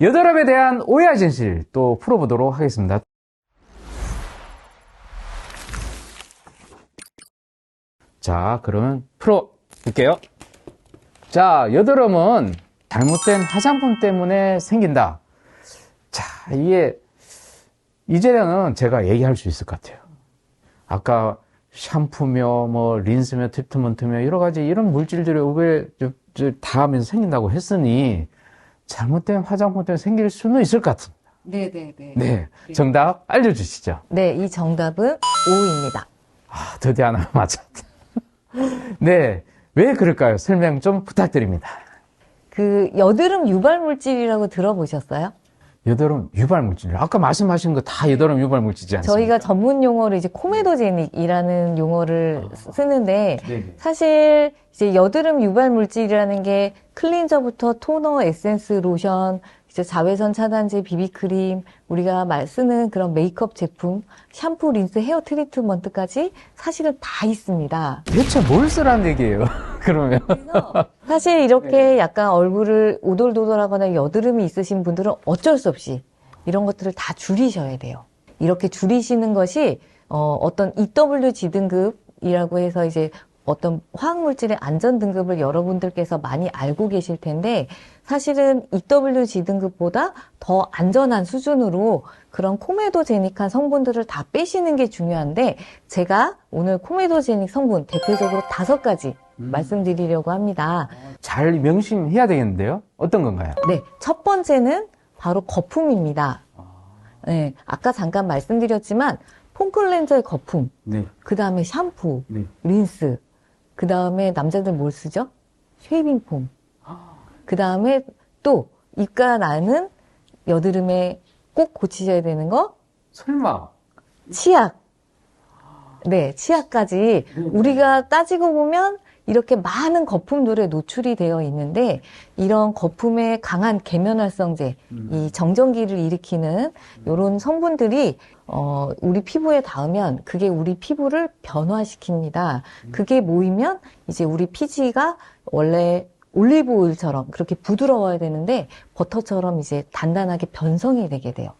여드름에 대한 오해와 진실 또 풀어보도록 하겠습니다. 자, 그러면 풀어볼게요. 자, 여드름은 잘못된 화장품 때문에 생긴다. 자, 이게 이제는 제가 얘기할 수 있을 것 같아요. 아까 샴푸며 뭐 린스며 트리트먼트며 여러 가지 이런 물질들이 오래 닿으면서 생긴다고 했으니 잘못된 화장품 때문에 생길 수는 있을 것 같습니다. 네 네 네. 네, 정답 알려주시죠. 네, 이 정답은 O입니다. 아, 드디어 하나 맞았다. 네, 왜 그럴까요? 설명 좀 부탁드립니다. 그 여드름 유발 물질이라고 들어보셨어요? 여드름 유발 물질. 아까 말씀하신 거 다 여드름 유발 물질이지 않습니까? 저희가 전문 용어로 이제 코메도제닉이라는 용어를 아. 쓰는데 네네. 사실 이제 여드름 유발 물질이라는 게 클린저부터 토너, 에센스, 로션, 이제 자외선 차단제, 비비크림, 우리가 말 쓰는 그런 메이크업 제품, 샴푸, 린스, 헤어 트리트먼트까지 사실은 다 있습니다. 대체 뭘 쓰라는 얘기예요? 그러면. 사실 이렇게 약간 얼굴을 오돌도돌하거나 여드름이 있으신 분들은 어쩔 수 없이 이런 것들을 다 줄이셔야 돼요. 이렇게 줄이시는 것이 어, 어떤 EWG 등급이라고 해서 이제 어떤 화학물질의 안전 등급을 여러분들께서 많이 알고 계실 텐데 사실은 EWG 등급보다 더 안전한 수준으로 그런 코메도제닉한 성분들을 다 빼시는 게 중요한데 제가 오늘 코메도제닉 성분 대표적으로 다섯 가지 말씀드리려고 합니다. 잘 명심해야 되겠는데요? 어떤 건가요? 네, 첫 번째는 바로 거품입니다. 네, 아까 잠깐 말씀드렸지만 폼클렌저의 거품, 네. 그 다음에 샴푸, 네. 린스, 그 다음에 남자들 뭘 쓰죠? 쉐이빙 폼. 그 다음에 또 입가 나는 여드름에 꼭 고치셔야 되는 거 설마. 치약. 네, 치약까지 우리가 따지고 보면 이렇게 많은 거품들에 노출이 되어 있는데 이런 거품의 강한 계면활성제, 이 정전기를 일으키는 이런 성분들이 어, 우리 피부에 닿으면 그게 우리 피부를 변화시킵니다. 그게 모이면 이제 우리 피지가 원래 올리브 오일처럼 그렇게 부드러워야 되는데 버터처럼 이제 단단하게 변성이 되게 돼요.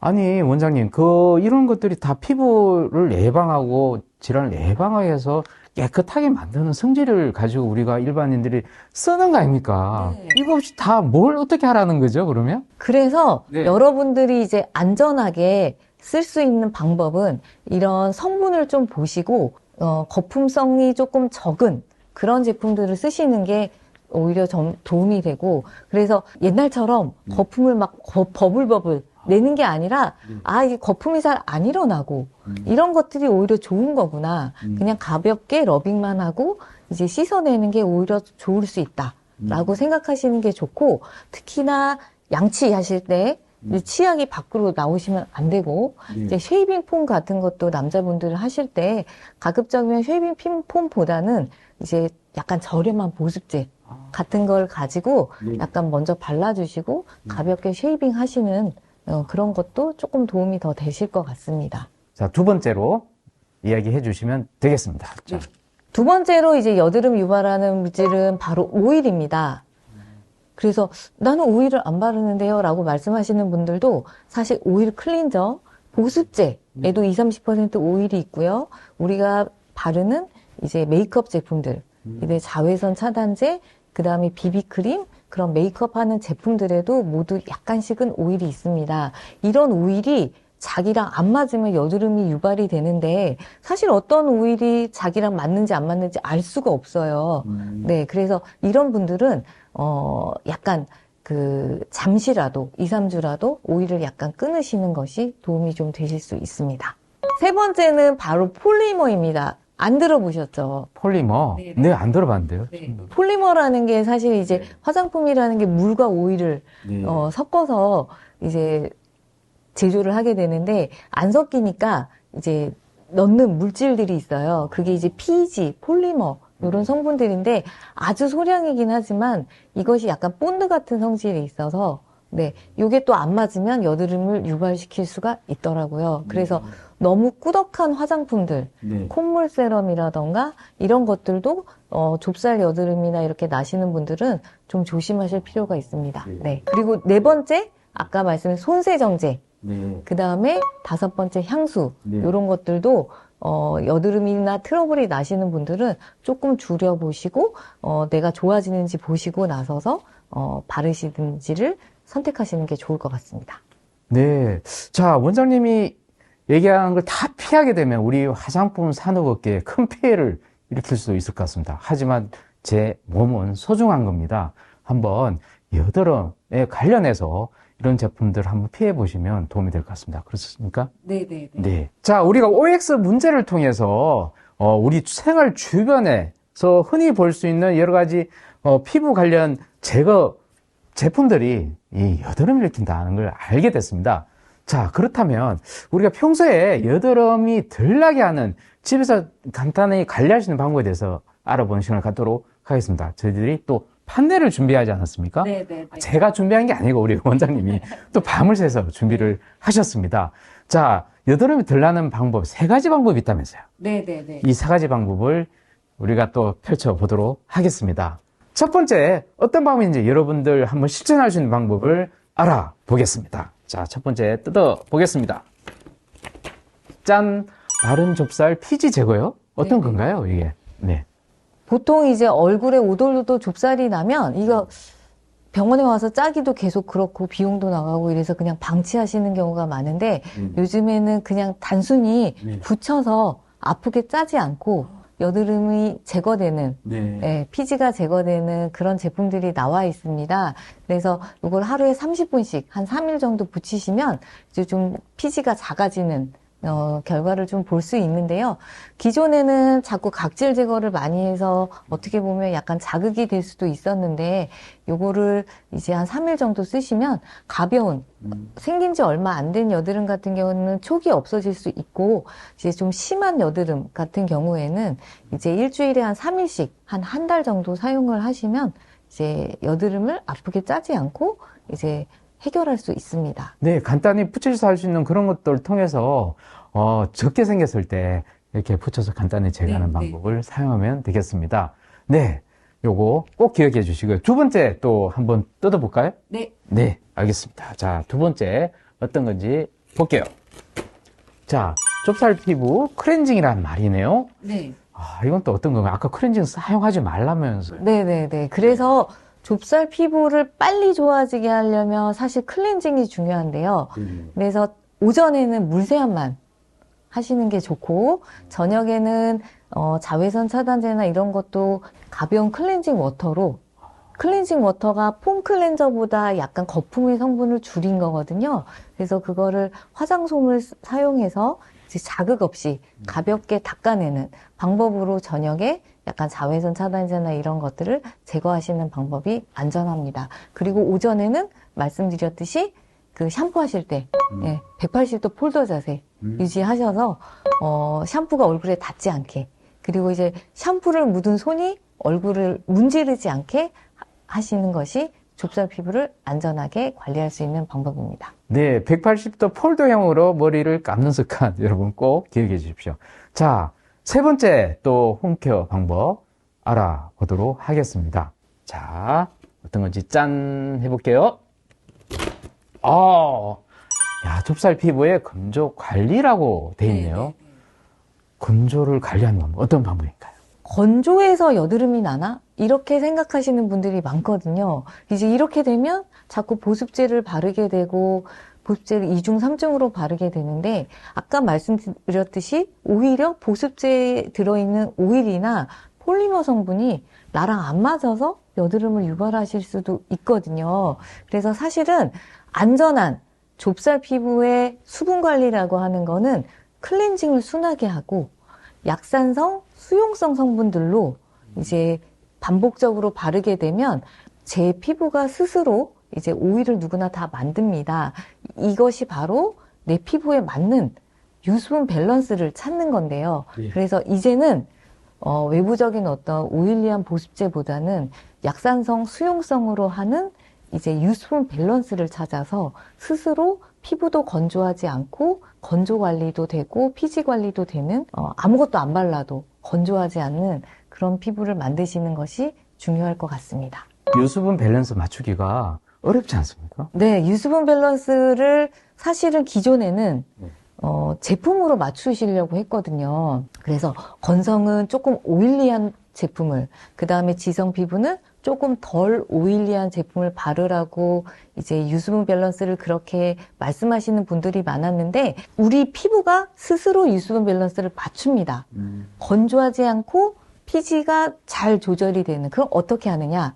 아니, 원장님, 그, 이런 것들이 다 피부를 예방하고 질환을 예방하여서 깨끗하게 만드는 성질을 가지고 우리가 일반인들이 쓰는 거 아닙니까? 네. 이거 없이 다 뭘 어떻게 하라는 거죠, 그러면? 그래서 네. 여러분들이 이제 안전하게 쓸 수 있는 방법은 이런 성분을 좀 보시고 어, 거품성이 조금 적은 그런 제품들을 쓰시는 게 오히려 좀 도움이 되고 그래서 옛날처럼 네. 거품을 막 거- 버블버블 내는 게 아니라 아 이게 거품이 잘 안 일어나고 이런 것들이 오히려 좋은 거구나. 그냥 가볍게 러빙만 하고 이제 씻어내는 게 오히려 좋을 수 있다라고 생각하시는 게 좋고 특히나 양치하실 때 치약이 밖으로 나오시면 안 되고 이제 쉐이빙 폼 같은 것도 남자분들 하실 때 가급적이면 쉐이빙 핀 폼보다는 이제 약간 저렴한 보습제 같은 걸 가지고 약간 먼저 발라주시고 가볍게 쉐이빙 하시는 어, 그런 것도 조금 도움이 더 되실 것 같습니다. 자, 두 번째로 이야기해 주시면 되겠습니다. 자, 두 번째로 이제 여드름 유발하는 물질은 바로 오일입니다. 그래서 나는 오일을 안 바르는데요 라고 말씀하시는 분들도 사실 오일 클린저, 보습제에도 20, 30% 오일이 있고요. 우리가 바르는 이제 메이크업 제품들, 이제 자외선 차단제, 그 다음에 비비크림, 그런 메이크업 하는 제품들에도 모두 약간씩은 오일이 있습니다. 이런 오일이 자기랑 안 맞으면 여드름이 유발이 되는데 사실 어떤 오일이 자기랑 맞는지 안 맞는지 알 수가 없어요. 네, 그래서 이런 분들은 어 약간 그 잠시라도 2, 3주라도 오일을 약간 끊으시는 것이 도움이 좀 되실 수 있습니다. 세 번째는 바로 폴리머입니다. 안 들어보셨죠? 폴리머. 네, 네, 안 들어봤는데요. 폴리머라는 게 사실 이제 화장품이라는 게 물과 오일을 네. 어, 섞어서 이제 제조를 하게 되는데 안 섞이니까 이제 넣는 물질들이 있어요. 그게 이제 PG, 폴리머 이런 성분들인데 아주 소량이긴 하지만 이것이 약간 본드 같은 성질이 있어서 네, 요게 또 안 맞으면 여드름을 유발시킬 수가 있더라고요. 그래서 너무 꾸덕한 화장품들, 네. 콧물 세럼이라던가 이런 것들도 어, 좁쌀 여드름이나 이렇게 나시는 분들은 좀 조심하실 필요가 있습니다. 네. 네. 그리고 네 번째 아까 말씀드린 손세정제, 네. 그 다음에 다섯 번째 향수 네. 이런 것들도 어, 여드름이나 트러블이 나시는 분들은 조금 줄여보시고 어, 내가 좋아지는지 보시고 나서서 어, 바르시든지를 선택하시는 게 좋을 것 같습니다. 네. 자, 원장님이 얘기한 걸다 피하게 되면 우리 화장품 산업업계에 큰 피해를 일으킬 수도 있을 것 같습니다. 하지만 제 몸은 소중한 겁니다. 한번 여드름에 관련해서 이런 제품들 한번 피해 보시면 도움이 될 것 같습니다. 그렇습니까? 네네네. 네. 자, 우리가 OX 문제를 통해서 어, 우리 생활 주변에서 흔히 볼 수 있는 여러 가지 어, 피부 관련 제거 제품들이 이 여드름을 일으킨다는 걸 알게 됐습니다. 자, 그렇다면 우리가 평소에 여드름이 덜 나게 하는 집에서 간단히 관리할 수 있는 방법에 대해서 알아보는 시간을 갖도록 하겠습니다. 저희들이 또 판넬을 준비하지 않았습니까? 네 네 네. 제가 준비한 게 아니고 우리 원장님이 또 밤을 새서 준비를 하셨습니다. 자, 여드름이 덜 나는 방법 세 가지 방법이 있다면서요. 네 네 네. 이 세 가지 방법을 우리가 또 펼쳐 보도록 하겠습니다. 첫 번째, 어떤 방법인지 여러분들 한번 실천할 수 있는 방법을 알아보겠습니다. 자, 첫 번째 뜯어 보겠습니다. 짠! 마른 좁쌀 피지 제거요? 어떤 네. 건가요, 이게? 네. 보통 이제 얼굴에 오돌오돌 좁쌀이 나면 이거 병원에 와서 짜기도 계속 그렇고 비용도 나가고 이래서 그냥 방치하시는 경우가 많은데 요즘에는 그냥 단순히 네. 붙여서 아프게 짜지 않고 여드름이 제거되는 네. 예, 피지가 제거되는 그런 제품들이 나와 있습니다. 그래서 이걸 하루에 30분씩 한 3일 정도 붙이시면 이제 좀 피지가 작아지는 어, 결과를 좀 볼 수 있는데요. 기존에는 자꾸 각질 제거를 많이 해서 어떻게 보면 약간 자극이 될 수도 있었는데 요거를 이제 한 3일 정도 쓰시면 가벼운 생긴 지 얼마 안 된 여드름 같은 경우는 초기 없어질 수 있고 이제 좀 심한 여드름 같은 경우에는 이제 일주일에 한 3일씩 한 한 달 정도 사용을 하시면 이제 여드름을 아프게 짜지 않고 이제 해결할 수 있습니다. 네, 간단히 붙여서 할 수 있는 그런 것들을 통해서 어, 적게 생겼을 때 이렇게 붙여서 간단히 제거하는 네, 네. 방법을 사용하면 되겠습니다. 네, 요거 꼭 기억해 주시고요. 두 번째 또 한번 뜯어볼까요? 네. 네, 알겠습니다. 자, 두 번째 어떤 건지 볼게요. 자, 좁쌀 피부 클렌징이라는 말이네요. 네. 아, 이건 또 어떤 건가요? 아까 클렌징 사용하지 말라면서요. 네네네. 그래서 좁쌀 피부를 빨리 좋아지게 하려면 사실 클렌징이 중요한데요. 그래서 오전에는 물세안만 하시는 게 좋고 저녁에는 어, 자외선 차단제나 이런 것도 가벼운 클렌징 워터로 클렌징 워터가 폼 클렌저보다 약간 거품의 성분을 줄인 거거든요. 그래서 그거를 화장솜을 스- 사용해서 자극 없이 가볍게 닦아내는 방법으로 저녁에 약간 자외선 차단제나 이런 것들을 제거하시는 방법이 안전합니다. 그리고 오전에는 말씀드렸듯이 그 샴푸 하실 때 예, 180도 폴더 자세 유지하셔서 어, 샴푸가 얼굴에 닿지 않게 그리고 이제 샴푸를 묻은 손이 얼굴을 문지르지 않게 하- 하시는 것이 좁쌀 피부를 안전하게 관리할 수 있는 방법입니다. 네, 180도 폴더형으로 머리를 감는 습관 여러분 꼭 기억해 주십시오. 자, 세 번째 또 홈케어 방법 알아보도록 하겠습니다. 자, 어떤 건지 짠 해볼게요. 아, 야, 좁쌀 피부의 건조 관리라고 돼 있네요. 건조를 관리하는 방법 어떤 방법일까요? 건조해서 여드름이 나나? 이렇게 생각하시는 분들이 많거든요. 이제 이렇게 되면 자꾸 보습제를 바르게 되고 보습제를 2중, 3중으로 바르게 되는데 아까 말씀드렸듯이 오히려 보습제에 들어있는 오일이나 폴리머 성분이 나랑 안 맞아서 여드름을 유발하실 수도 있거든요. 그래서 사실은 안전한 좁쌀 피부의 수분 관리라고 하는 거는 클렌징을 순하게 하고 약산성, 수용성 성분들로 이제 반복적으로 바르게 되면 제 피부가 스스로 이제 오일을 누구나 다 만듭니다. 이것이 바로 내 피부에 맞는 유수분 밸런스를 찾는 건데요. 예. 그래서 이제는 어, 외부적인 어떤 오일리한 보습제보다는 약산성, 수용성으로 하는 이제 유수분 밸런스를 찾아서 스스로 피부도 건조하지 않고 건조 관리도 되고 피지 관리도 되는 어, 아무것도 안 발라도 건조하지 않는 그런 피부를 만드시는 것이 중요할 것 같습니다. 유수분 밸런스 맞추기가 어렵지 않습니까? 네, 유수분 밸런스를 사실은 기존에는 네. 어, 제품으로 맞추시려고 했거든요. 그래서 건성은 조금 오일리한 제품을, 그 다음에 지성 피부는 조금 덜 오일리한 제품을 바르라고 이제 유수분 밸런스를 그렇게 말씀하시는 분들이 많았는데, 우리 피부가 스스로 유수분 밸런스를 맞춥니다. 건조하지 않고 피지가 잘 조절이 되는, 그럼 어떻게 하느냐?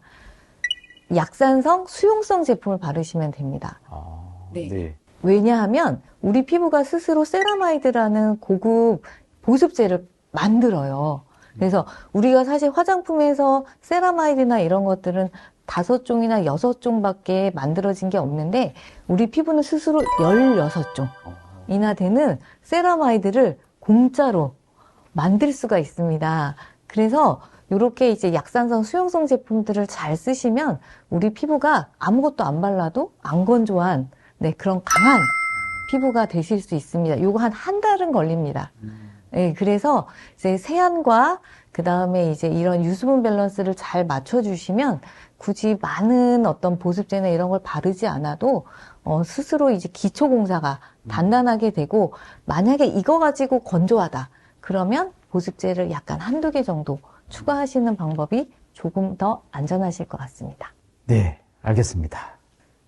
약산성, 수용성 제품을 바르시면 됩니다. 아, 네. 왜냐하면 우리 피부가 스스로 세라마이드라는 고급 보습제를 만들어요. 그래서 우리가 사실 화장품에서 세라마이드나 이런 것들은 다섯 종이나 여섯 종밖에 만들어진 게 없는데 우리 피부는 스스로 16종이나 되는 세라마이드를 공짜로 만들 수가 있습니다. 그래서 이렇게 이제 약산성 수용성 제품들을 잘 쓰시면 우리 피부가 아무것도 안 발라도 안 건조한 네, 그런 강한 피부가 되실 수 있습니다. 요거 한 한 달은 걸립니다. 네, 그래서 이제 세안과 그 다음에 이제 이런 유수분 밸런스를 잘 맞춰주시면 굳이 많은 어떤 보습제나 이런 걸 바르지 않아도 어, 스스로 이제 기초 공사가 단단하게 되고 만약에 이거 가지고 건조하다 그러면 보습제를 약간 한두 개 정도 추가하시는 방법이 조금 더 안전하실 것 같습니다. 네, 알겠습니다.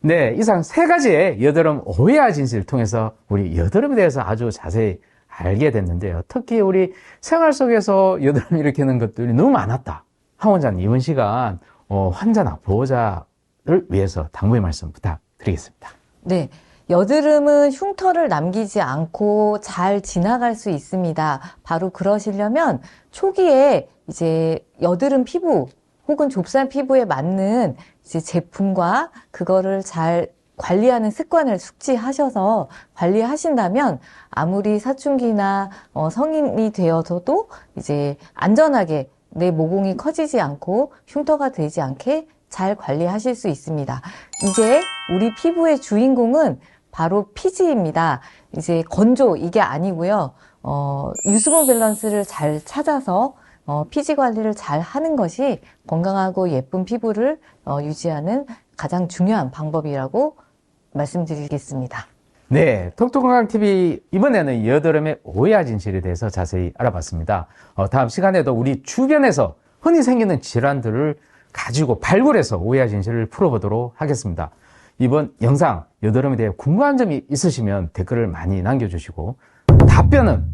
네, 이상 세 가지의 여드름 오해와 진실을 통해서 우리 여드름에 대해서 아주 자세히 알게 됐는데요. 특히 우리 생활 속에서 여드름 일으키는 것들이 너무 많았다. 황 원장님, 이번 시간 어, 환자나 보호자를 위해서 당부의 말씀 부탁드리겠습니다. 네. 여드름은 흉터를 남기지 않고 잘 지나갈 수 있습니다. 바로 그러시려면 초기에 이제 여드름 피부 혹은 좁쌀 피부에 맞는 이제 제품과 그거를 잘 관리하는 습관을 숙지하셔서 관리하신다면 아무리 사춘기나 어, 성인이 되어서도 이제 안전하게 내 모공이 커지지 않고 흉터가 되지 않게 잘 관리하실 수 있습니다. 이제 우리 피부의 주인공은 바로 피지입니다. 이제 건조 이게 아니고요. 어, 유수분 밸런스를 잘 찾아서 어, 피지 관리를 잘 하는 것이 건강하고 예쁜 피부를 어, 유지하는 가장 중요한 방법이라고 말씀드리겠습니다. 네, 톡톡건강TV 이번에는 여드름의 오해와 진실에 대해서 자세히 알아봤습니다. 어, 다음 시간에도 우리 주변에서 흔히 생기는 질환들을 가지고 발굴해서 오해와 진실을 풀어보도록 하겠습니다. 이번 영상 여드름에 대해 궁금한 점이 있으시면 댓글을 많이 남겨주시고 답변은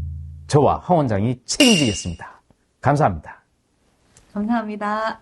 저와 황 원장이 책임지겠습니다. 감사합니다. 감사합니다.